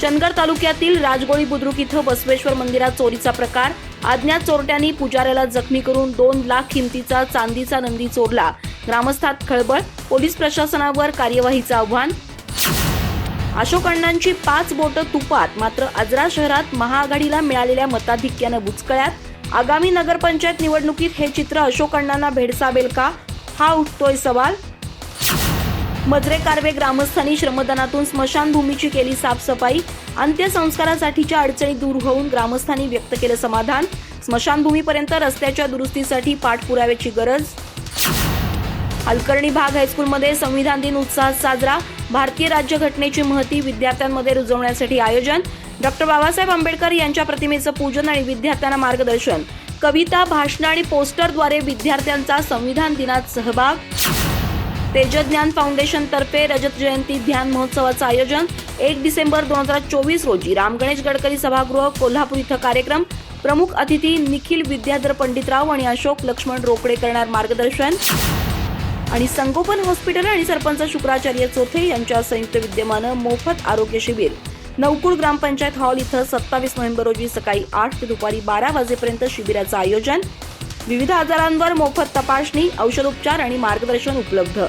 चंदगड तालुक्यातील राजगोळी बुद्रुक इथं बसवेश्वर मंदिरात चोरीचा प्रकार. अज्ञात चोरट्यांनी पुजाऱ्याला जखमी करून दोन लाख किमतीचा चांदीचा नंदी चोरला. ग्रामस्थात खळबळ पोलीस प्रशासनावर कार्यवाहीचं आव्हान. अशोक अण्णांची पाच बोटं तुपात मात्र आजरा शहरात महाआघाडीला मिळालेल्या मताधिक्यानं बुचकळ्यात. आगामी नगरपंचायत निवडणुकीत हे चित्र अशोक अण्णांना भेडसावेल का? हा उठतोय सवाल. मजरे कारवे ग्रामस्थांनी श्रमदानातून स्मशानभूमीची केली साफसफाई. अंत्यसंस्कारासाठीच्या अडचणी दूर होऊन ग्रामस्थांनी व्यक्त केलं समाधान. स्मशानभूमीपर्यंत रस्त्याच्या दुरुस्तीसाठी पाठपुराव्याची गरज. अलकर्णी भाग हायस्कूलमध्ये संविधान दिन उत्साहात साजरा. भारतीय राज्यघटनेची महती विद्यार्थ्यांमध्ये रुजवण्यासाठी आयोजन. डॉक्टर बाबासाहेब आंबेडकर यांच्या प्रतिमेचं पूजन आणि विद्यार्थ्यांना मार्गदर्शन. कविता भाषणं आणि पोस्टरद्वारे विद्यार्थ्यांचा संविधान दिनात सहभाग. तेजज्ञान फाउंडेशनतर्फे रजत जयंती ध्यान महोत्सवाचं आयोजन एक डिसेंबर दोन हजार चोवीस रोजी राम गणेश गडकरी सभागृह कोल्हापूर इथं कार्यक्रम. प्रमुख अतिथी निखिल विद्याधर पंडितराव आणि अशोक लक्ष्मण रोकडे करणार मार्गदर्शन. आणि संगोपन हॉस्पिटल आणि सरपंच शुक्राचार्य चोथे यांच्या संयुक्त विद्यमानं मोफत आरोग्य शिबिर. नवकुळ ग्रामपंचायत हॉल इथं सत्तावीस नोव्हेंबर रोजी सकाळी आठ ते दुपारी बारा वाजेपर्यंत शिबिराचं आयोजन. विविध आजारांवर मोफत तपासणी औषधोपचार आणि मार्गदर्शन उपलब्ध.